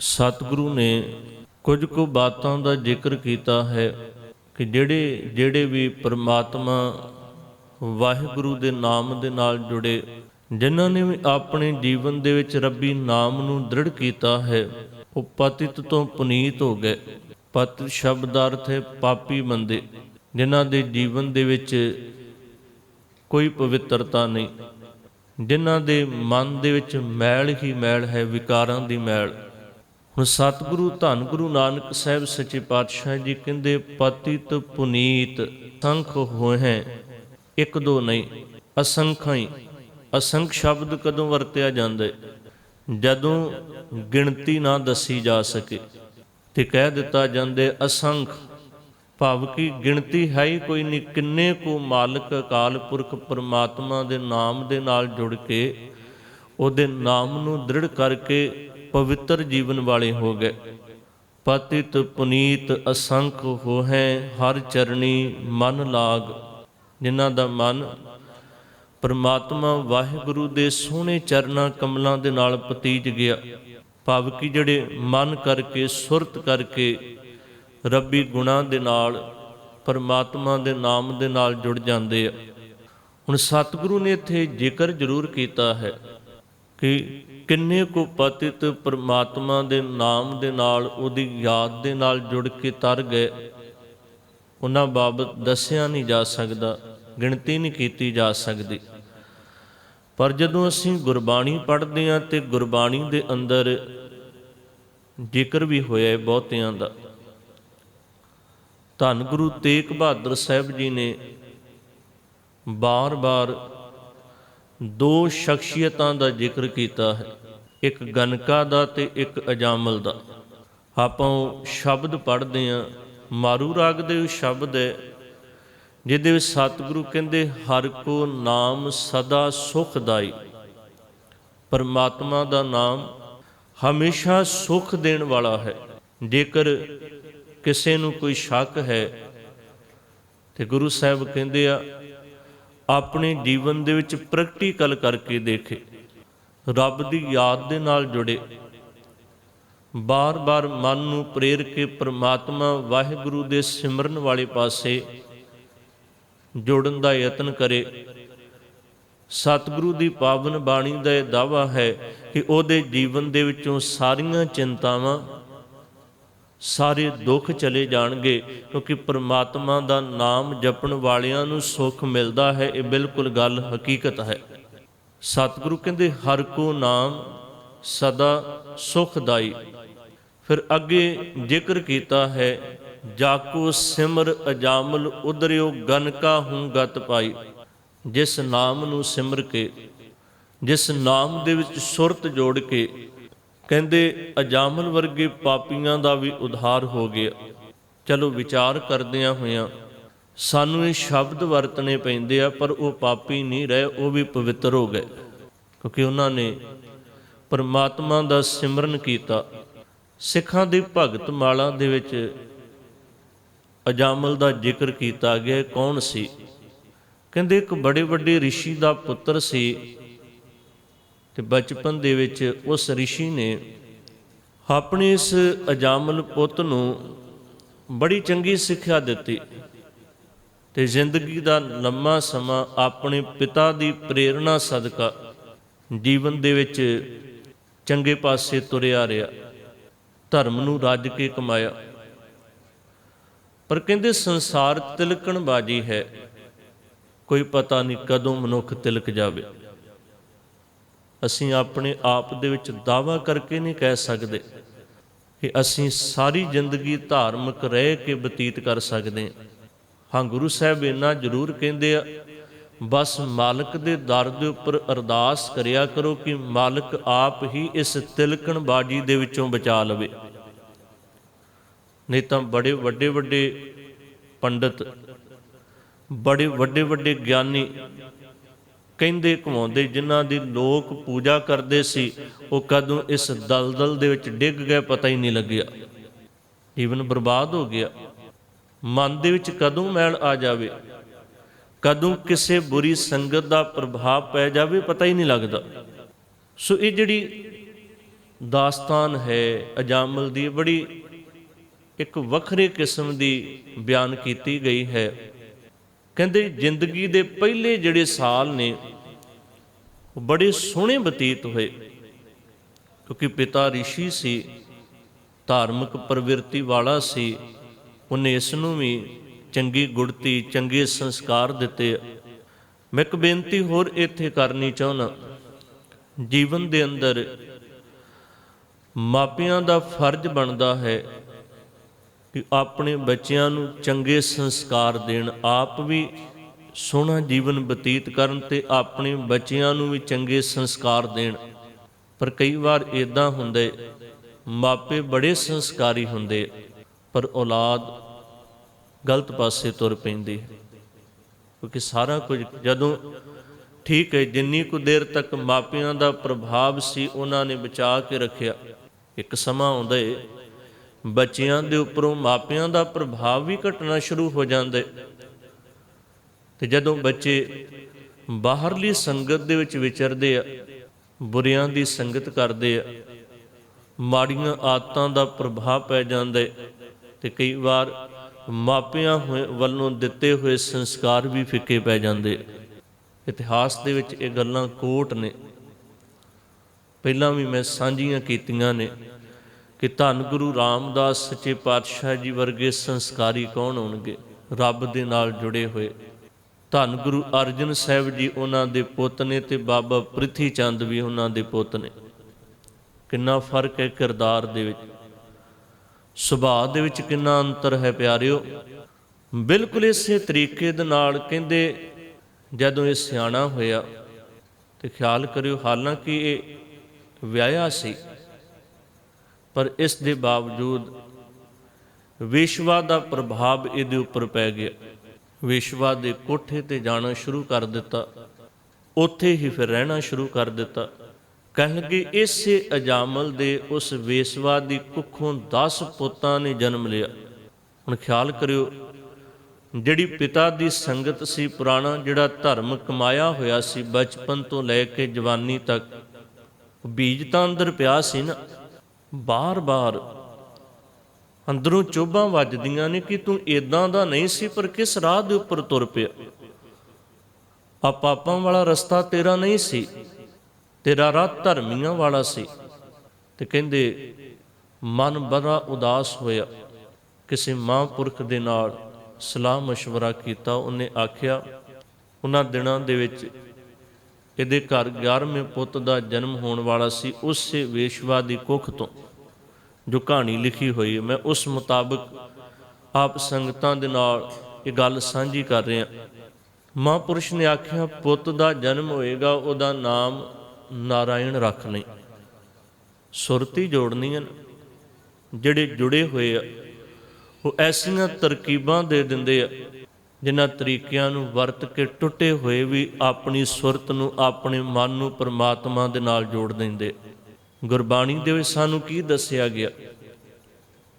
ਸਤਿਗੁਰੂ ਨੇ ਕੁਝ ਕੁ ਬਾਤਾਂ ਦਾ ਜ਼ਿਕਰ ਕੀਤਾ ਹੈ ਕਿ ਜਿਹੜੇ ਜਿਹੜੇ ਵੀ ਪਰਮਾਤਮਾ ਵਾਹਿਗੁਰੂ ਦੇ ਨਾਮ ਦੇ ਨਾਲ ਜੁੜੇ, ਜਿਨ੍ਹਾਂ ਨੇ ਵੀ ਆਪਣੇ ਜੀਵਨ ਦੇ ਵਿੱਚ ਰੱਬੀ ਨਾਮ ਨੂੰ ਦ੍ਰਿੜ ਕੀਤਾ ਹੈ, ਉਹ ਪਤਿਤ ਤੋਂ ਪੁਨੀਤ ਹੋ ਗਏ। ਪਤ ਸ਼ਬਦ ਦਾ ਅਰਥ ਹੈ ਪਾਪੀ ਬੰਦੇ, ਜਿਨ੍ਹਾਂ ਦੇ ਜੀਵਨ ਦੇ ਵਿੱਚ ਕੋਈ ਪਵਿੱਤਰਤਾ ਨਹੀਂ, ਜਿਨ੍ਹਾਂ ਦੇ ਮਨ ਦੇ ਵਿੱਚ ਮੈਲ ਹੀ ਮੈਲ ਹੈ, ਵਿਕਾਰਾਂ ਦੀ ਮੈਲ। ਹੁਣ ਸਤਿਗੁਰੂ ਧੰਨ ਗੁਰੂ ਨਾਨਕ ਸਾਹਿਬ ਸੱਚੇ ਪਾਤਸ਼ਾਹ ਜੀ ਕਹਿੰਦੇ, ਪਤਿਤ ਪੁਨੀਤ ਸੰਖ ਹੋਏ ਹੈ, ਇੱਕ ਦੋ ਨਹੀਂ, ਅਸੰਖਾਂ ਅਸੰਖ ਸ਼ਬਦ ਕਦੋਂ ਵਰਤਿਆ ਜਾਂਦਾ ਜਦੋਂ ਗਿਣਤੀ ਨਾ ਦੱਸੀ ਜਾ ਸਕੇ ਤੇ ਕਹਿ ਦਿੱਤਾ ਜਾਂਦੇ ਅਸੰਖ। ਭਾਵ ਕਿ ਗਿਣਤੀ ਹੈ ਹੀ ਕੋਈ ਨਹੀਂ, ਕਿੰਨੇ ਕੋ ਮਾਲਕ ਅਕਾਲ ਪੁਰਖ ਪਰਮਾਤਮਾ ਦੇ ਨਾਮ ਦੇ ਨਾਲ ਜੁੜ ਕੇ ਉਹਦੇ ਨਾਮ ਨੂੰ ਦ੍ਰਿੜ ਕਰਕੇ ਪਵਿੱਤਰ ਜੀਵਨ ਵਾਲੇ ਹੋ ਗਏ। ਪਤਿਤ, ਪੁਨੀਤ, ਅਸੰਖ ਹੋਹੈ, ਹਰ ਚਰਣੀ ਮਨ ਲਾਗ। ਜਿਨ੍ਹਾਂ ਦਾ ਮਨ ਪਰਮਾਤਮਾ ਵਾਹਿਗੁਰੂ ਦੇ ਸੋਹਣੇ ਚਰਨਾਂ ਕਮਲਾਂ ਦੇ ਨਾਲ ਪਤੀਜ ਗਿਆ, ਭਾਵ ਕਿ ਜਿਹੜੇ ਮਨ ਕਰਕੇ, ਸੁਰਤ ਕਰਕੇ ਰੱਬੀ ਗੁਣਾਂ ਦੇ ਨਾਲ, ਪਰਮਾਤਮਾ ਦੇ ਨਾਮ ਦੇ ਨਾਲ ਜੁੜ ਜਾਂਦੇ ਆ। ਹੁਣ ਸਤਿਗੁਰੂ ਨੇ ਇੱਥੇ ਜ਼ਿਕਰ ਜ਼ਰੂਰ ਕੀਤਾ ਹੈ ਕਿ ਕਿੰਨੇ ਕੋ ਪਤਿਤ ਪਰਮਾਤਮਾ ਦੇ ਨਾਮ ਦੇ ਨਾਲ, ਉਹਦੀ ਯਾਦ ਦੇ ਨਾਲ ਜੁੜ ਕੇ ਤਰ ਗਏ? ਉਹਨਾਂ ਬਾਬਤ ਦੱਸਿਆ ਨਹੀਂ ਜਾ ਸਕਦਾ, ਗਿਣਤੀ ਨਹੀਂ ਕੀਤੀ ਜਾ ਸਕਦੀ। ਪਰ ਜਦੋਂ ਅਸੀਂ ਗੁਰਬਾਣੀ ਪੜ੍ਹਦੇ ਹਾਂ ਤੇ ਗੁਰਬਾਣੀ ਦੇ ਅੰਦਰ ਜ਼ਿਕਰ ਵੀ ਹੋਇਆ ਹੈ ਬਹੁਤਿਆਂ ਦਾ। ਧੰਨ ਗੁਰੂ ਤੇਗ ਬਹਾਦਰ ਸਾਹਿਬ ਜੀ ਨੇ ਬਾਰ-ਬਾਰ ਦੋ ਸ਼ਖਸੀਅਤਾਂ ਦਾ ਜ਼ਿਕਰ ਕੀਤਾ ਹੈ। ਇੱਕ ਗਨਕਾ ਦਾ ਤੇ ਇੱਕ ਅਜਾਮਲ ਦਾ। ਆਪਾਂ ਉਹ ਸ਼ਬਦ ਪੜ੍ਹਦੇ ਹਾਂ। ਮਾਰੂ ਰਾਗ ਦੇ ਸ਼ਬਦ ਹੈ, ਜਿਹਦੇ ਵਿੱਚ ਸਤਿਗੁਰੂ ਕਹਿੰਦੇ, ਹਰ ਕੋ ਨਾਮ ਸਦਾ ਸੁਖਦਾਈ। ਪਰਮਾਤਮਾ ਦਾ ਨਾਮ ਹਮੇਸ਼ਾ ਸੁਖ ਦੇਣ ਵਾਲਾ ਹੈ। ਜੇਕਰ ਕਿਸੇ ਨੂੰ ਕੋਈ ਸ਼ੱਕ ਹੈ, ਤੇ ਗੁਰੂ ਸਾਹਿਬ ਕਹਿੰਦੇ ਆ ਆਪਣੇ ਜੀਵਨ ਦੇ ਵਿੱਚ ਪ੍ਰੈਕਟੀਕਲ ਕਰਕੇ ਦੇਖੇ। ਰੱਬ ਦੀ ਯਾਦ ਦੇ ਨਾਲ ਜੁੜੇ। ਬਾਰ-ਬਾਰ ਮਨ ਨੂੰ ਪ੍ਰੇਰ ਕੇ ਪ੍ਰਮਾਤਮਾ ਵਾਹਿਗੁਰੂ ਦੇ ਸਿਮਰਨ ਵਾਲੇ ਪਾਸੇ ਜੋੜਨ ਦਾ ਯਤਨ ਕਰੇ। ਸਤਿਗੁਰੂ ਦੀ ਪਾਵਨ ਬਾਣੀ ਦਾ ਇਹ ਦਾਵਾ ਹੈ ਕਿ ਉਹਦੇ ਜੀਵਨ ਦੇ ਵਿੱਚੋਂ ਸਾਰੀਆਂ ਚਿੰਤਾਵਾਂ ਸਾਰੇ ਦੁੱਖ ਚਲੇ ਜਾਣਗੇ, ਕਿਉਂਕਿ ਪ੍ਰਮਾਤਮਾ ਦਾ ਨਾਮ ਜਪਣ ਵਾਲਿਆਂ ਨੂੰ ਸੁੱਖ ਮਿਲਦਾ ਹੈ, ਇਹ ਬਿਲਕੁਲ ਗੱਲ ਹਕੀਕਤ ਹੈ। ਸਤਿਗੁਰੂ ਕਹਿੰਦੇ, ਹਰ ਕੋ ਨਾਮ ਸਦਾ ਸੁਖਦਾਈ। ਫਿਰ ਅੱਗੇ ਜ਼ਿਕਰ ਕੀਤਾ ਹੈ, ਜਾਕੋ ਸਿਮਰ ਅਜਾਮਲ ਉਦਰਿਓ ਗਨਕਾ ਹੂੰ ਗਤ ਪਾਈ। ਜਿਸ ਨਾਮ ਨੂੰ ਸਿਮਰ ਕੇ, ਜਿਸ ਨਾਮ ਦੇ ਵਿੱਚ ਸੁਰਤ ਜੋੜ ਕੇ ਕਹਿੰਦੇ, ਅਜਾਮਲ ਵਰਗੇ ਪਾਪੀਆਂ ਦਾ ਵੀ ਉਧਾਰ ਹੋ ਗਿਆ। ਚਲੋ ਵਿਚਾਰ ਕਰਦਿਆਂ ਹੋਇਆਂ, ਸਾਨੂੰ ਇਹ ਸ਼ਬਦ ਵਰਤਣੇ ਪੈਂਦੇ ਆ, ਪਰ ਉਹ ਪਾਪੀ ਨਹੀਂ ਰਹੇ, ਉਹ ਵੀ ਪਵਿੱਤਰ ਹੋ ਗਏ। ਕਿਉਂਕਿ ਉਹਨਾਂ ਨੇ ਪਰਮਾਤਮਾ ਦਾ ਸਿਮਰਨ ਕੀਤਾ। ਸਿੱਖਾਂ ਦੀ ਭਗਤ ਮਾਲਾ ਦੇ ਵਿੱਚ ਅਜਾਮਲ ਦਾ ਜ਼ਿਕਰ ਕੀਤਾ ਗਿਆ ਕੌਣ ਸੀ? ਕਹਿੰਦੇ, ਇੱਕ ਬੜੇ ਵੱਡੇ ઋષਿ ਦਾ ਪੁੱਤਰ ਸੀ। ਤੇ ਬਚਪਨ ਦੇ ਵਿੱਚ ਉਸ ઋષਿ ਨੇ ਆਪਣੇ ਇਸ ਅਜਾਮਲ ਪੁੱਤ ਨੂੰ ਬੜੀ ਚੰਗੀ ਸਿੱਖਿਆ ਦਿੱਤੀ ਤੇ ਜ਼ਿੰਦਗੀ ਦਾ ਲੰਮਾ ਸਮਾਂ ਆਪਣੇ ਪਿਤਾ ਦੀ ਪ੍ਰੇਰਣਾ ਸਦਕਾ ਜੀਵਨ ਦੇ ਵਿੱਚ ਚੰਗੇ ਪਾਸੇ ਤੁਰਿਆ ਰਿਹਾ, ਧਰਮ ਨੂੰ ਰੱਜ ਕੇ ਕਮਾਇਆ। ਪਰ ਕਹਿੰਦੇ ਸੰਸਾਰ ਤਿਲਕਣ ਬਾਜੀ ਹੈ, ਕੋਈ ਪਤਾ ਨਹੀਂ ਕਦੋਂ ਮਨੁੱਖ ਤਿਲਕ ਜਾਵੇ। ਅਸੀਂ ਆਪਣੇ ਆਪ ਦੇ ਵਿੱਚ ਦਾਵਾ ਕਰਕੇ ਨਹੀਂ ਕਹਿ ਸਕਦੇ ਕਿ ਅਸੀਂ ਸਾਰੀ ਜ਼ਿੰਦਗੀ ਧਾਰਮਿਕ ਰਹਿ ਕੇ ਬਤੀਤ ਕਰ ਸਕਦੇ ਹਾਂ। ਹਾਂ, ਗੁਰੂ ਸਾਹਿਬ ਇੰਨਾ ਜ਼ਰੂਰ ਕਹਿੰਦੇ ਆ, ਬਸ ਮਾਲਕ ਦੇ ਦਰ ਦੇ ਉੱਪਰ ਅਰਦਾਸ ਕਰਿਆ ਕਰੋ ਕਿ ਮਾਲਕ ਆਪ ਹੀ ਇਸ ਤਿਲਕਣ ਬਾਜੀ ਦੇ ਵਿੱਚੋਂ ਬਚਾ ਲਵੇ। ਨਹੀਂ ਤਾਂ ਬੜੇ ਵੱਡੇ ਵੱਡੇ ਪੰਡਤ, ਬੜੇ ਵੱਡੇ ਵੱਡੇ ਗਿਆਨੀ ਕਹਿੰਦੇ ਕਮਾਉਂਦੇ ਜਿਨ੍ਹਾਂ ਦੀ ਲੋਕ ਪੂਜਾ ਕਰਦੇ ਸੀ, ਉਹ ਕਦੋਂ ਇਸ ਦਲਦਲ ਦੇ ਵਿੱਚ ਡਿੱਗ ਗਏ ਪਤਾ ਹੀ ਨਹੀਂ ਲੱਗਿਆ। ਜੀਵਨ ਬਰਬਾਦ ਹੋ ਗਿਆ। ਮਨ ਦੇ ਵਿੱਚ ਕਦੋਂ ਮੈਲ ਆ ਜਾਵੇ? ਕਦੋਂ ਕਿਸੇ ਬੁਰੀ ਸੰਗਤ ਦਾ ਪ੍ਰਭਾਵ ਪੈ ਜਾਵੇ ਪਤਾ ਹੀ ਨਹੀਂ ਲੱਗਦਾ। ਸੋ ਇਹ ਜਿਹੜੀ ਦਾਸਤਾਨ ਹੈ, ਅਜਾਮਲ ਦੀ ਬੜੀ ਇੱਕ ਵੱਖਰੇ ਕਿਸਮ ਦੀ ਬਿਆਨ ਕੀਤੀ ਗਈ ਹੈ। ਕਹਿੰਦੇ ਜ਼ਿੰਦਗੀ ਦੇ ਪਹਿਲੇ ਜਿਹੜੇ ਸਾਲ ਨੇ, ਉਹ ਬੜੇ ਸੋਹਣੇ ਬਤੀਤ ਹੋਏ। ਕਿਉਂਕਿ ਪਿਤਾ ਰਿਸ਼ੀ ਸੀ, ਧਾਰਮਿਕ ਪ੍ਰਵਿਰਤੀ ਵਾਲਾ ਸੀ, ਉਹਨੇ ਇਸ ਨੂੰ ਵੀ ਚੰਗੀ ਗੁੜਤੀ, ਚੰਗੇ ਸੰਸਕਾਰ ਦਿੱਤੇ। ਮੈਂ ਇੱਕ ਬੇਨਤੀ ਹੋਰ ਇੱਥੇ ਕਰਨੀ ਚਾਹੁੰਦਾ। ਜੀਵਨ ਦੇ ਅੰਦਰ ਮਾਪਿਆਂ ਦਾ ਫਰਜ਼ ਬਣਦਾ ਹੈ ਕਿ ਆਪਣੇ ਬੱਚਿਆਂ ਨੂੰ ਚੰਗੇ ਸੰਸਕਾਰ ਦੇਣ, ਆਪ ਵੀ ਸੋਹਣਾ ਜੀਵਨ ਬਤੀਤ ਕਰਨ ਤੇ ਆਪਣੇ ਬੱਚਿਆਂ ਨੂੰ ਵੀ ਚੰਗੇ ਸੰਸਕਾਰ ਦੇਣ। ਪਰ ਕਈ ਵਾਰ ਇਦਾਂ ਹੁੰਦੇ, ਮਾਪੇ ਬੜੇ ਸੰਸਕਾਰੀ ਹੁੰਦੇ, ਪਰ ਔਲਾਦ ਗਲਤ ਪਾਸੇ ਤੁਰ ਪੈਂਦੀ ਕਿਉਂਕਿ ਸਾਰਾ ਕੁਝ ਜਦੋਂ ਠੀਕ ਹੈ, ਜਿੰਨੀ ਕੁ ਦੇਰ ਤੱਕ ਮਾਪਿਆਂ ਦਾ ਪ੍ਰਭਾਵ ਸੀ, ਉਹਨਾਂ ਨੇ ਬਚਾ ਕੇ ਰੱਖਿਆ। ਇੱਕ ਸਮਾਂ ਆਉਂਦਾ ਏ ਬੱਚਿਆਂ ਦੇ ਉੱਪਰੋਂ ਮਾਪਿਆਂ ਦਾ ਪ੍ਰਭਾਵ ਵੀ ਘਟਣਾ ਸ਼ੁਰੂ ਹੋ ਜਾਂਦਾ ਏ ਤੇ ਜਦੋਂ ਬੱਚੇ ਬਾਹਰਲੀ ਸੰਗਤ ਦੇ ਵਿੱਚ ਵਿਚਰਦੇ ਆ, ਬੁਰਿਆਂ ਦੀ ਸੰਗਤ ਕਰਦੇ ਆ, ਮਾੜੀਆਂ ਆਦਤਾਂ ਦਾ ਪ੍ਰਭਾਵ ਪੈ ਜਾਂਦਾ ਏ ਤੇ ਕਈ ਵਾਰ ਮਾਪਿਆਂ ਹੋਏ ਵੱਲੋਂ ਦਿੱਤੇ ਹੋਏ ਸੰਸਕਾਰ ਵੀ ਫਿੱਕੇ ਪੈ ਜਾਂਦੇ ਇਤਿਹਾਸ ਦੇ ਵਿੱਚ ਇਹ ਗੱਲਾਂ ਕੋਟ ਨੇ। ਪਹਿਲਾਂ ਵੀ ਮੈਂ ਸਾਂਝੀਆਂ ਕੀਤੀਆਂ ਨੇ। ਕਿ ਧੰਨ ਗੁਰੂ ਰਾਮਦਾਸ ਸੱਚੇ ਪਾਤਸ਼ਾਹ ਜੀ ਵਰਗੇ ਸੰਸਕਾਰੀ ਕੌਣ ਹੋਣਗੇ? ਰੱਬ ਦੇ ਨਾਲ ਜੁੜੇ ਹੋਏ। ਧੰਨ ਗੁਰੂ ਅਰਜਨ ਸਾਹਿਬ ਜੀ ਉਹਨਾਂ ਦੇ ਪੁੱਤ ਨੇ ਤੇ ਬਾਬਾ ਪ੍ਰਿਥੀ ਚੰਦ ਵੀ ਉਹਨਾਂ ਦੇ ਪੁੱਤ ਨੇ। ਕਿੰਨਾ ਫ਼ਰਕ ਹੈ ਕਿਰਦਾਰ ਦੇ ਵਿੱਚ। ਸੁਭਾਅ ਦੇ ਵਿੱਚ ਕਿੰਨਾ ਅੰਤਰ ਹੈ ਪਿਆਰਿਓ। ਬਿਲਕੁਲ ਇਸੇ ਤਰੀਕੇ ਦੇ ਨਾਲ ਕਹਿੰਦੇ, ਜਦੋਂ ਇਹ ਸਿਆਣਾ ਹੋਇਆ ਤੇ ਖਿਆਲ ਕਰਿਓ, ਹਾਲਾਂਕਿ ਇਹ ਵਿਆਹਿਆ ਸੀ ਪਰ ਇਸ ਦੇ ਬਾਵਜੂਦ ਵਿਸ਼ਵਾ ਦਾ ਪ੍ਰਭਾਵ ਇਹਦੇ ਉੱਪਰ ਪੈ ਗਿਆ। ਵਿਸ਼ਵਾ ਦੇ ਕੋਠੇ ਤੇ ਜਾਣਾ ਸ਼ੁਰੂ ਕਰ ਦਿੱਤਾ। ਉੱਥੇ ਹੀ ਫਿਰ ਰਹਿਣਾ ਸ਼ੁਰੂ ਕਰ ਦਿੱਤਾ। ਕਹਿਣਗੇ ਇਸੇ ਅਜਾਮਲ ਦੇ ਉਸ ਵੇਸਵਾ ਦੀ ਕੁੱਖੋਂ 10 ਪੁੱਤਾਂ ਨੇ ਜਨਮ ਲਿਆ। ਹੁਣ ਖਿਆਲ ਕਰਿਓ, ਜਿਹੜੀ ਪਿਤਾ ਦੀ ਸੰਗਤ ਸੀ ਪੁਰਾਣਾ, ਜਿਹੜਾ ਧਰਮ ਕਮਾਇਆ ਹੋਇਆ ਸੀ ਬਚਪਨ ਤੋਂ ਲੈ ਕੇ ਜਵਾਨੀ ਤੱਕ, ਬੀਜ ਤਾਂ ਅੰਦਰ ਪਿਆ ਸੀ ਨਾ। ਬਾਰ-ਬਾਰ ਅੰਦਰੋਂ ਚੋਭਾਂ ਵੱਜਦੀਆਂ ਨੇ ਕਿ ਤੂੰ ਇਦਾਂ ਦਾ ਨਹੀਂ ਸੀ ਪਰ ਕਿਸ ਰਾਹ ਦੇ ਉੱਪਰ ਤੁਰ ਪਿਆ ਆ ਪਾਪਾਂ ਵਾਲਾ ਰਸਤਾ ਤੇਰਾ ਨਹੀਂ ਸੀ ਤੇਰਾ ਰਾਹ ਧਰਮੀਆਂ ਵਾਲਾ ਸੀ ਤੇ ਕਹਿੰਦੇ ਮਨ ਬੜਾ ਉਦਾਸ ਹੋਇਆ ਕਿਸੇ ਮਹਾਂਪੁਰਖ ਦੇ ਨਾਲ ਸਲਾਹ مشورہ ਕੀਤਾ ਉਹਨੇ ਆਖਿਆ ਉਹਨਾਂ ਦਿਨਾਂ ਦੇ ਵਿੱਚ ਇਹਦੇ ਘਰ 11ਵੇਂ ਪੁੱਤ ਦਾ ਜਨਮ ਹੋਣ ਵਾਲਾ ਸੀ ਉਸੇ ਵੇਸ਼ਵਾ ਦੀ ਕੁੱਖ ਤੋਂ, ਜੋ ਕਹਾਣੀ ਲਿਖੀ ਹੋਈ ਮੈਂ ਉਸ ਮੁਤਾਬਕ ਆਪ ਸੰਗਤਾਂ ਦੇ ਨਾਲ ਇਹ ਗੱਲ ਸਾਂਝੀ ਕਰ ਰਿਹਾ ਮਹਾਂਪੁਰਸ਼ ਨੇ ਆਖਿਆ, ਪੁੱਤ ਦਾ ਜਨਮ ਹੋਏਗਾ, ਉਹਦਾ ਨਾਮ ਨਾਰਾਇਣ ਰੱਖ ਲਈ। ਸੁਰਤੀ ਜੋੜਨੀਆਂ ਜਿਹੜੇ ਜੁੜੇ ਹੋਏ ਆ, ਉਹ ਐਸੀਆਂ ਤਰਕੀਬਾਂ ਦੇ ਦਿੰਦੇ ਆ ਜਿਨ੍ਹਾਂ ਤਰੀਕਿਆਂ ਨੂੰ ਵਰਤ ਕੇ ਟੁੱਟੇ ਹੋਏ ਵੀ ਆਪਣੀ ਸੁਰਤ ਨੂੰ ਆਪਣੇ ਮਨ ਨੂੰ ਪਰਮਾਤਮਾ ਦੇ ਨਾਲ ਜੋੜ ਦਿੰਦੇ। ਗੁਰਬਾਣੀ ਦੇ ਵਿੱਚ ਸਾਨੂੰ ਕੀ ਦੱਸਿਆ ਗਿਆ?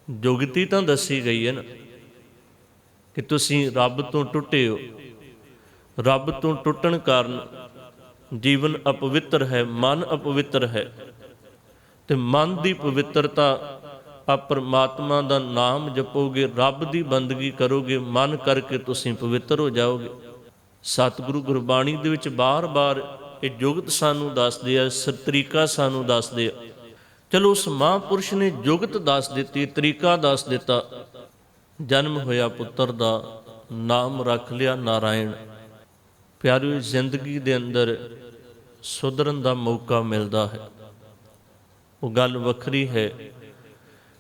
ਜੁਗਤੀ ਤਾਂ ਦੱਸੀ ਗਈ ਹੈ ਨਾ, ਕਿ ਤੁਸੀਂ ਰੱਬ ਤੋਂ ਟੁੱਟੇ ਹੋ। ਰੱਬ ਤੋਂ ਟੁੱਟਣ ਕਾਰਨ ਜੀਵਨ ਅਪਵਿੱਤਰ ਹੈ, ਮਨ ਅਪਵਿੱਤਰ ਹੈ। ਤੇ ਮਨ ਦੀ ਪਵਿੱਤਰਤਾ ਆ ਪਰਮਾਤਮਾ ਦਾ ਨਾਮ ਜਪੋਗੇ, ਰੱਬ ਦੀ ਬੰਦਗੀ ਕਰੋਗੇ, ਮਨ ਕਰਕੇ ਤੁਸੀਂ ਪਵਿੱਤਰ ਹੋ ਜਾਓਗੇ। ਸਤਿਗੁਰੂ ਗੁਰਬਾਣੀ ਦੇ ਵਿੱਚ ਬਾਰ-ਬਾਰ ਇਹ ਜੁਗਤ ਸਾਨੂੰ ਦੱਸਦੇ ਆ ਸ ਤਰੀਕਾ ਸਾਨੂੰ ਦੱਸਦੇ ਆ। ਚਲੋ ਉਸ ਮਹਾਂਪੁਰਸ਼ ਨੇ ਜੁਗਤ ਦੱਸ ਦਿੱਤੀ, ਤਰੀਕਾ ਦੱਸ ਦਿੱਤਾ। ਜਨਮ ਹੋਇਆ ਪੁੱਤਰ ਦਾ, ਨਾਮ ਰੱਖ ਲਿਆ ਨਾਰਾਇਣ। ਪਿਆਰਿਓ, ਜ਼ਿੰਦਗੀ ਦੇ ਅੰਦਰ ਸੁਧਰਨ ਦਾ ਮੌਕਾ ਮਿਲਦਾ ਹੈ। ਉਹ ਗੱਲ ਵੱਖਰੀ ਹੈ।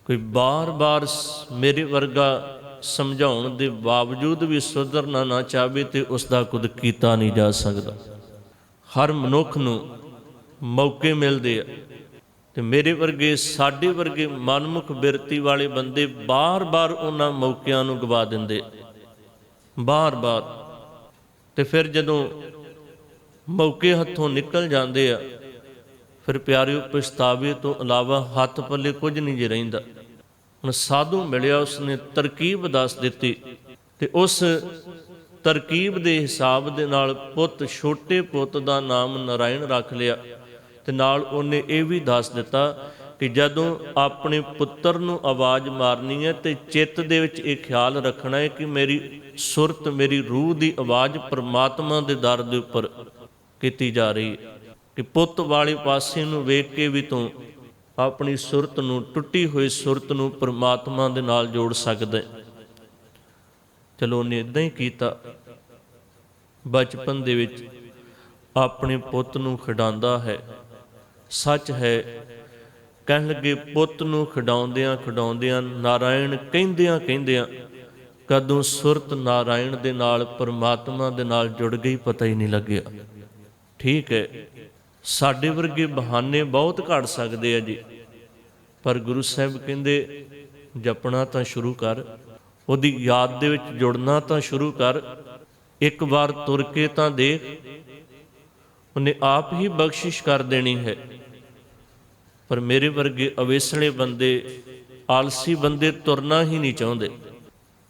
ਕੋਈ ਬਾਰ-ਬਾਰ ਮੇਰੇ ਵਰਗਾ ਸਮਝਾਉਣ ਦੇ ਬਾਵਜੂਦ ਵੀ ਸੁਧਰਨਾ ਨਾ ਚਾਹੇ ਤੇ ਉਸ ਦਾ ਕੁਝ ਕੀਤਾ ਨਹੀਂ ਜਾ ਸਕਦਾ। ਹਰ ਮਨੁੱਖ ਨੂੰ ਮੌਕੇ ਮਿਲਦੇ ਆ ਤੇ ਮੇਰੇ ਵਰਗੇ, ਸਾਡੇ ਵਰਗੇ ਮਨਮੁਖ ਬਿਰਤੀ ਵਾਲੇ ਬੰਦੇ ਬਾਰ-ਬਾਰ ਉਹਨਾਂ ਮੌਕਿਆਂ ਨੂੰ ਗਵਾ ਦਿੰਦੇ ਬਾਰ-ਬਾਰ। ਤੇ ਫਿਰ ਜਦੋਂ ਮੌਕੇ ਹੱਥੋਂ ਨਿਕਲ ਜਾਂਦੇ ਆ, ਫਿਰ ਪਿਆਰਿਓ, ਪਛਤਾਵੇ ਤੋਂ ਇਲਾਵਾ ਹੱਥ ਪੱਲੇ ਕੁਝ ਨਹੀਂ ਜੇ ਰਹਿੰਦਾ। ਹੁਣ ਸਾਧੂ ਮਿਲਿਆ, ਉਸਨੇ ਤਰਕੀਬ ਦੱਸ ਦਿੱਤੀ ਤੇ ਉਸ ਤਰਕੀਬ ਦੇ ਹਿਸਾਬ ਦੇ ਨਾਲ ਪੁੱਤ, ਛੋਟੇ ਪੁੱਤ ਦਾ ਨਾਮ ਨਰਾਇਣ ਰੱਖ ਲਿਆ ਤੇ ਨਾਲ ਉਹਨੇ ਇਹ ਵੀ ਦੱਸ ਦਿੱਤਾ ਕਿ ਜਦੋਂ ਆਪਣੇ ਪੁੱਤਰ ਨੂੰ ਆਵਾਜ਼ ਮਾਰਨੀ ਹੈ ਤੇ ਚਿੱਤ ਦੇ ਵਿੱਚ ਇਹ ਖਿਆਲ ਰੱਖਣਾ ਹੈ ਕਿ ਮੇਰੀ ਸੁਰਤ, ਮੇਰੀ ਰੂਹ ਦੀ ਆਵਾਜ਼ ਪ੍ਰਮਾਤਮਾ ਦੇ ਦਰ ਦੇ ਉੱਪਰ ਕੀਤੀ ਜਾ ਰਹੀ ਹੈ ਕਿ ਪੁੱਤ ਵਾਲੇ ਪਾਸੇ ਨੂੰ ਵੇਖ ਕੇ ਵੀ ਤੂੰ ਆਪਣੀ ਸੁਰਤ ਨੂੰ, ਟੁੱਟੀ ਹੋਈ ਸੁਰਤ ਨੂੰ ਪ੍ਰਮਾਤਮਾ ਦੇ ਨਾਲ ਜੋੜ ਸਕਦਾ ਹੈ। ਚਲੋ ਉਹਨੇ ਇਦਾਂ ਹੀ ਕੀਤਾ। ਬਚਪਨ ਦੇ ਵਿੱਚ ਆਪਣੇ ਪੁੱਤ ਨੂੰ ਖਿਡਾਉਂਦਾ ਹੈ। ਸੱਚ ਹੈ, ਕਹਿਣ ਲੱਗੇ ਪੁੱਤ ਨੂੰ ਖਿਡਾਉਂਦਿਆਂ ਖਿਡਾਉਂਦਿਆਂ, ਨਾਰਾਇਣ ਕਹਿੰਦਿਆਂ ਕਹਿੰਦਿਆਂ ਕਦੋਂ ਸੁਰਤ ਨਾਰਾਇਣ ਦੇ ਨਾਲ, ਪਰਮਾਤਮਾ ਦੇ ਨਾਲ ਜੁੜ ਗਈ ਪਤਾ ਹੀ ਨਹੀਂ ਲੱਗਿਆ। ਠੀਕ ਹੈ ਸਾਡੇ ਵਰਗੇ ਬਹਾਨੇ ਬਹੁਤ ਘੜ ਸਕਦੇ ਆ ਜੀ। ਪਰ ਗੁਰੂ ਸਾਹਿਬ ਕਹਿੰਦੇ, ਜਪਣਾ ਤਾਂ ਸ਼ੁਰੂ ਕਰ, ਉਹਦੀ ਯਾਦ ਦੇ ਵਿੱਚ ਜੁੜਨਾ ਤਾਂ ਸ਼ੁਰੂ ਕਰ, ਇੱਕ ਵਾਰ ਤੁਰ ਕੇ ਤਾਂ ਦੇਖ, ਉਹਨੇ ਆਪ ਹੀ ਬਖਸ਼ਿਸ਼ ਕਰ ਦੇਣੀ ਹੈ। ਪਰ ਮੇਰੇ ਵਰਗੇ ਅਵੇਸਲੇ ਬੰਦੇ, ਆਲਸੀ ਬੰਦੇ ਤੁਰਨਾ ਹੀ ਨਹੀਂ ਚਾਹੁੰਦੇ।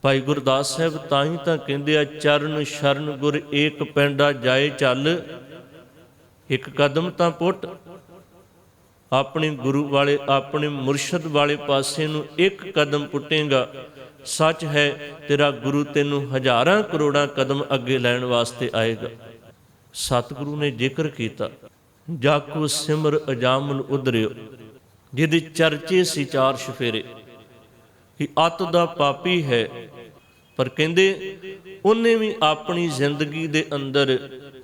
ਭਾਈ ਗੁਰਦਾਸ ਸਾਹਿਬ ਤਾਂ ਹੀ ਤਾਂ ਕਹਿੰਦੇ ਆ, ਚਰਨ ਸ਼ਰਨ ਗੁਰ ਏਕ ਪੈਂਡਾ ਜਾਏ ਚੱਲ ਇੱਕ ਕਦਮ ਤਾਂ ਪੁੱਟ। ਆਪਣੇ ਗੁਰੂ ਵਾਲੇ, ਆਪਣੇ ਮੁਰਸ਼ਿਦ ਵਾਲੇ ਪਾਸੇ ਨੂੰ ਇੱਕ ਕਦਮ ਪੁੱਟੇਗਾ। ਸੱਚ ਹੈ, ਤੇਰਾ ਗੁਰੂ ਤੈਨੂੰ ਹਜ਼ਾਰਾਂ ਕਰੋੜਾਂ ਕਦਮ ਅੱਗੇ ਲੈਣ ਵਾਸਤੇ ਆਏਗਾ। ਸਤਿਗੁਰੂ ਨੇ ਜ਼ਿਕਰ ਕੀਤਾ, ਜਾਕੂ ਸਿਮਰ ਅਜਾਮਲ ਉਧਰਿਓ, ਜਿਹਦੇ ਚਰਚੇ ਸੀ ਚਾਰ ਸ਼ਫੇਰੇ, ਕਿ ਅਤ ਦਾ ਪਾਪੀ ਹੈ। ਪਰ ਕਹਿੰਦੇ, ਉਹਨੇ ਵੀ ਆਪਣੀ ਜ਼ਿੰਦਗੀ ਦੇ ਅੰਦਰ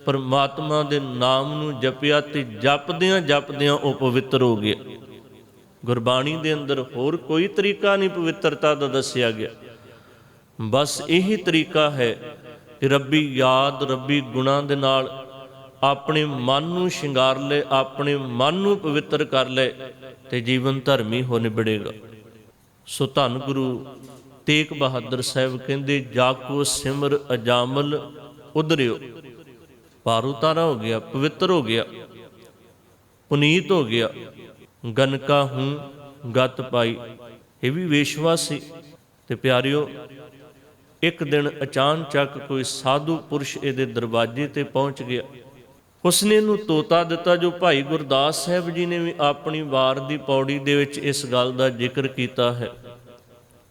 ਪਰਮਾਤਮਾ ਦੇ ਨਾਮ ਨੂੰ ਜਪਿਆ ਤੇ ਜਪਦਿਆਂ ਜਪਦਿਆਂ ਉਹ ਪਵਿੱਤਰ ਹੋ ਗਿਆ। ਗੁਰਬਾਣੀ ਦੇ ਅੰਦਰ ਹੋਰ ਕੋਈ ਤਰੀਕਾ ਨਹੀਂ ਪਵਿੱਤਰਤਾ ਦਾ ਦੱਸਿਆ ਗਿਆ। ਬਸ ਇਹੀ ਤਰੀਕਾ ਹੈ ਕਿ ਰੱਬੀ ਯਾਦ, ਰੱਬੀ ਗੁਣਾ ਦੇ ਨਾਲ ਆਪਣੇ ਮਨ ਨੂੰ ਸ਼ਿੰਗਾਰ ਲੈ, ਆਪਣੇ ਮਨ ਨੂੰ ਪਵਿੱਤਰ ਕਰ ਲੈ ਤੇ ਜੀਵਨ ਧਰਮੀ ਹੋ ਨਿਬੜੇਗਾ। ਸੋ ਧੰਨ ਗੁਰੂ ਤੇਗ ਬਹਾਦਰ ਸਾਹਿਬ ਕਹਿੰਦੇ, ਜਾਕੋ ਸਿਮਰ ਅਜਾਮਲ ਉਧਰਿਓ। ਪਾਰ ਉਤਾਰਾ ਹੋ ਗਿਆ, ਪਵਿੱਤਰ ਹੋ ਗਿਆ, ਪੁਨੀਤ ਹੋ ਗਿਆ, ਗਨਕਾ ਹੂੰ, ਗਤ ਪਾਈ। ਇਹ ਵੀ ਵੇਸ਼ਵਾ ਸੀ ਤੇ ਪਿਆਰਿਓ, ਇੱਕ ਦਿਨ ਅਚਾਨਚੱਕ ਕੋਈ ਸਾਧੂ ਪੁਰਸ਼ ਇਹਦੇ ਦਰਵਾਜ਼ੇ ਤੇ ਪਹੁੰਚ ਗਿਆ। ਉਸਨੇ ਇਹਨੂੰ ਤੋਤਾ ਦਿੱਤਾ, ਜੋ ਭਾਈ ਗੁਰਦਾਸ ਸਾਹਿਬ ਜੀ ਨੇ ਵੀ ਆਪਣੀ ਵਾਰ ਦੀ ਪੌੜੀ ਦੇ ਵਿੱਚ ਇਸ ਗੱਲ ਦਾ ਜ਼ਿਕਰ ਕੀਤਾ ਹੈ।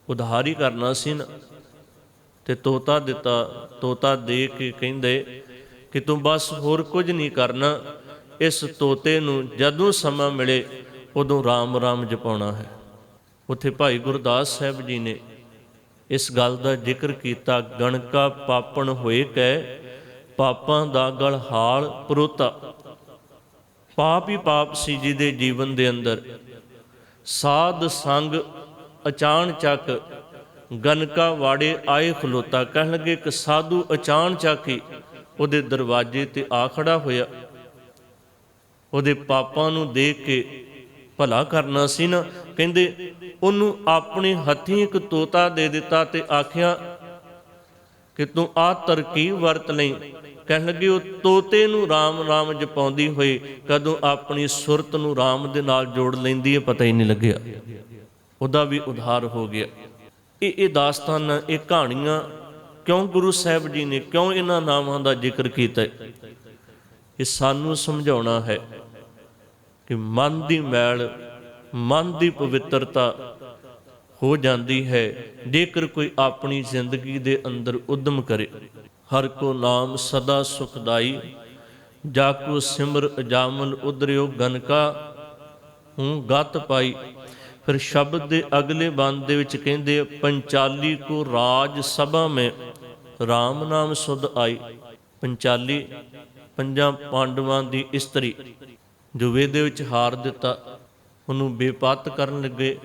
ਉਧਾਰੀ ਕਰਨਾ ਸੀ ਨਾ। ਤੇ ਤੋਤਾ ਦਿੱਤਾ, ਤੋਤਾ ਦੇ ਕੇ ਕਹਿੰਦੇ ਕਿ ਤੂੰ ਬਸ ਹੋਰ ਕੁਝ ਨਹੀਂ ਕਰਨਾ। ਇਸ ਤੋਤੇ ਨੂੰ ਜਦੋਂ ਸਮਾਂ ਮਿਲੇ, ਉਦੋਂ ਰਾਮ ਰਾਮ ਜਪਾਉਣਾ ਹੈ। ਉੱਥੇ ਭਾਈ ਗੁਰਦਾਸ ਸਾਹਿਬ ਜੀ ਨੇ ਇਸ ਗੱਲ ਦਾ ਜ਼ਿਕਰ ਕੀਤਾ, ਗਣਕਾ ਪਾਪਣ ਹੋਏ ਕੈ, ਪਾਪਾਂ ਦਾ ਗਲ ਹਾਲ ਪਰੋਤਾ। ਪਾਪ ਹੀ ਪਾਪ ਸੀ ਜੀ ਦੇ ਜੀਵਨ ਦੇ ਅੰਦਰ। ਸਾਧ ਸੰਗ ਅਚਾਨ ਚੱਕ ਗਨਕਾ ਵਾੜੇ ਆਏ ਖਲੋਤਾ। ਕਹਿਣ ਲੱਗੇ ਕਿ ਸਾਧੂ ਅਚਾਨਚੱਕ ਹੀ ਉਹਦੇ ਦਰਵਾਜ਼ੇ ਤੇ ਆ ਖੜਾ ਹੋਇਆ। ਉਹਦੇ ਪਾਪਾਂ ਨੂੰ ਦੇਖ ਕੇ ਭਲਾ ਕਰਨਾ ਸੀ ਨਾ। ਕਹਿੰਦੇ, ਉਹਨੂੰ ਆਪਣੇ ਹੱਥੀਂ ਇੱਕ ਤੋਤਾ ਦੇ ਦਿੱਤਾ ਤੇ ਆਖਿਆ ਕਿ ਤੂੰ ਆ ਤਰਕੀਬ ਵਰਤ ਲਈ। ਕਹਿਣ ਲੱਗੇ, ਉਹ ਤੋਤੇ ਨੂੰ ਰਾਮ ਰਾਮ ਜਪਾਉਂਦੀ ਹੋਈ ਕਦੋਂ ਆਪਣੀ ਸੁਰਤ ਨੂੰ ਰਾਮ ਦੇ ਨਾਲ ਜੋੜ ਲੈਂਦੀ ਹੈ ਪਤਾ ਹੀ ਨਹੀਂ ਲੱਗਿਆ। ਉਹਦਾ ਵੀ ਉਧਾਰ ਹੋ ਗਿਆ। ਇਹ ਇਹ ਦਾਸਤਾਨ, ਇਹ ਕਹਾਣੀਆਂ ਕਿਉਂ ਗੁਰੂ ਸਾਹਿਬ ਜੀ ਨੇ ਕਿਉਂ ਇਹਨਾਂ ਨਾਮਾਂ ਦਾ ਜ਼ਿਕਰ ਕੀਤਾ? ਇਹ ਸਾਨੂੰ ਸਮਝਾਉਣਾ ਹੈ ਕਿ ਮਨ ਦੀ ਮੈਲ, ਮਨ ਦੀ ਪਵਿੱਤਰਤਾ ਹੋ ਜਾਂਦੀ ਹੈ ਜੇਕਰ ਕੋਈ ਆਪਣੀ ਜ਼ਿੰਦਗੀ ਦੇ ਅੰਦਰ ਉਦਮ ਕਰੇ। ਹਰ ਕੋ ਨਾਮ ਸਦਾ ਸੁਖਦਾਈ, ਜਾ ਕੋ ਸਿਮਰ ਅਜਾਮਲ ਉਦਰਿਓ ਗਨਕਾ ਹੂੰ ਗਤ ਪਾਈ। ਫਿਰ ਸ਼ਬਦ ਦੇ ਅਗਲੇ ਬੰਦ ਦੇ ਵਿੱਚ ਕਹਿੰਦੇ, ਪੰਚਾਲੀ ਕੋ ਰਾਜ ਸਭਾ ਮੇ RAM ਨਾਮ ਸੁਧ ਆਈ। ਪੰਚਾਲੀ ਪੰਜਾਂ ਪਾਂਡਵਾਂ ਦੀ ਇਸਤਰੀ ਜੋ ਵੇਦ ਵਿੱਚ ਹਾਰ ਦਿੱਤਾ। ਉਹਨੂੰ ਬੇਪਤ ਕਰਨ ਲੱਗੇ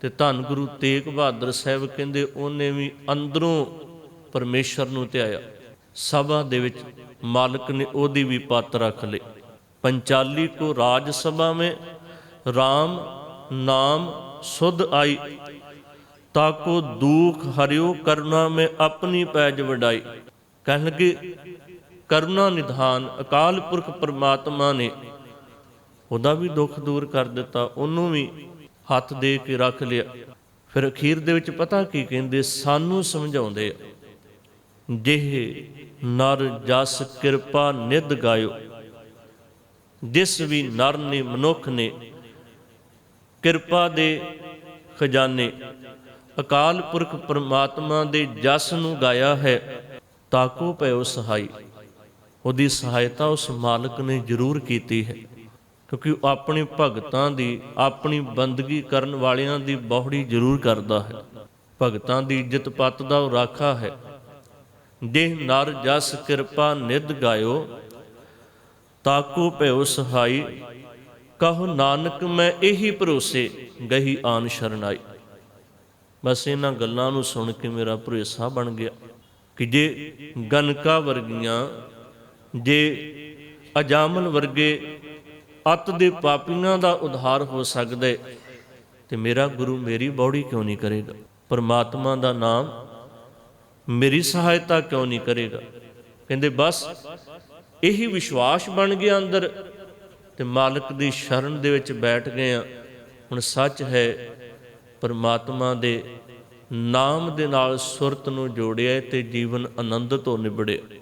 ਤੇ ਧੰਨ ਗੁਰੂ ਤੇਗ ਬਹਾਦਰ ਸਾਹਿਬ ਕਹਿੰਦੇ, ਉਹਨੇ ਵੀ ਅੰਦਰੋਂ ਪਰਮੇਸ਼ਰ ਨੂੰ ਧਿਆਇਆ ਸਭਾ ਦੇ ਵਿੱਚ ਮਾਲਕ ਨੇ ਉਹਦੀ ਵੀ ਪੱਤ ਰੱਖ ਲਈ। ਪੰਚਾਲੀ ਕੋ ਰਾਜ ਸਭਾ ਮੇ RAM ਨਾਮ ਸੁਧ ਆਈ। ਤਾਕੋ ਦੁਖ ਹਰਿਓ ਕਰਨਾ ਮੈਂ ਆਪਣੀ ਪੈਜ ਵਡਾਈ। ਕਹਿਣ ਲੱਗੇ ਕਰੁਣਾ ਨਿਧਾਨ ਅਕਾਲ ਪੁਰਖ ਪ੍ਰਮਾਤਮਾ ਨੇ। ਉਹਦਾ ਵੀ ਦੁੱਖ ਦੂਰ ਕਰ ਦਿੱਤਾ, ਉਹਨੂੰ ਵੀ ਹੱਥ ਦੇ ਕੇ ਰੱਖ ਲਿਆ। ਫਿਰ ਅਖੀਰ ਦੇ ਵਿੱਚ ਪਤਾ ਕੀ ਕਹਿੰਦੇ, ਸਾਨੂੰ ਸਮਝਾਉਂਦੇ ਆ, ਜਿਹ ਨਰ ਜਸ ਕਿਰਪਾ ਨਿਧ ਗਾਇਓ, ਜਿਸ ਵੀ ਨਰ ਨੇ ਮਨੁੱਖ ਨੇ ਕਿਰਪਾ ਦੇ ਖਜ਼ਾਨੇ। ਅਕਾਲ ਪੁਰਖ ਪਰਮਾਤਮਾ ਦੇ ਜਸ ਨੂੰ ਗਾਇਆ ਹੈ, ਤਾਕੋ ਭਇਓ ਸਹਾਈ। ਉਹਦੀ ਸਹਾਇਤਾ ਉਸ ਮਾਲਕ ਨੇ ਜ਼ਰੂਰ ਕੀਤੀ ਹੈ, ਕਿਉਂਕਿ ਉਹ ਆਪਣੇ ਭਗਤਾਂ ਦੀ, ਆਪਣੀ ਬੰਦਗੀ ਕਰਨ ਵਾਲਿਆਂ ਦੀ ਬਹੁੜੀ ਜ਼ਰੂਰ ਕਰਦਾ ਹੈ। ਭਗਤਾਂ ਦੀ ਇੱਜ਼ਤ ਪੱਤ ਦਾ ਉਹ ਰਾਖਾ ਹੈ। ਦੇਹ ਨਰ ਜਸ ਕਿਰਪਾ ਨਿਦ ਗਾਇਓ, ਤਾਕੂ ਭਇਓ ਸਹਾਈ। ਕਹੋ ਨਾਨਕ ਮੈਂ ਇਹੀ ਭਰੋਸੇ ਗਹੀ ਆਨ ਸ਼ਰਨਾਈ ਬਸ ਇਹਨਾਂ ਗੱਲਾਂ ਨੂੰ ਸੁਣ ਕੇ ਮੇਰਾ ਭਰੋਸਾ ਬਣ ਗਿਆ ਕਿ ਜੇ ਗਨਕਾ ਵਰਗੀਆਂ ਜੇ ਅਜਾਮਲ ਵਰਗੇ ਅਤ ਦੇ ਪਾਪੀਆਂ ਦਾ ਉਧਾਰ ਹੋ ਸਕਦਾ ਹੈ, ਤੇ ਮੇਰਾ ਗੁਰੂ ਮੇਰੀ ਬੌੜੀ ਕਿਉਂ ਨਹੀਂ ਕਰੇਗਾ? ਪਰਮਾਤਮਾ ਦਾ ਨਾਮ ਮੇਰੀ ਸਹਾਇਤਾ ਕਿਉਂ ਨਹੀਂ ਕਰੇਗਾ? ਕਹਿੰਦੇ ਬਸ ਇਹੀ ਵਿਸ਼ਵਾਸ ਬਣ ਗਿਆ ਅੰਦਰ ਤੇ ਮਾਲਕ ਦੀ ਸ਼ਰਨ ਦੇ ਵਿੱਚ ਬੈਠ ਗਏ ਆ। ਹੁਣ ਸੱਚ ਹੈ, ਪਰਮਾਤਮਾ ਦੇ ਨਾਮ ਦੇ ਨਾਲ ਸੁਰਤ ਨੂੰ ਜੋੜਿਆ ਤੇ ਜੀਵਨ ਆਨੰਦ ਤੋਂ ਨਿਬੜਿਆ।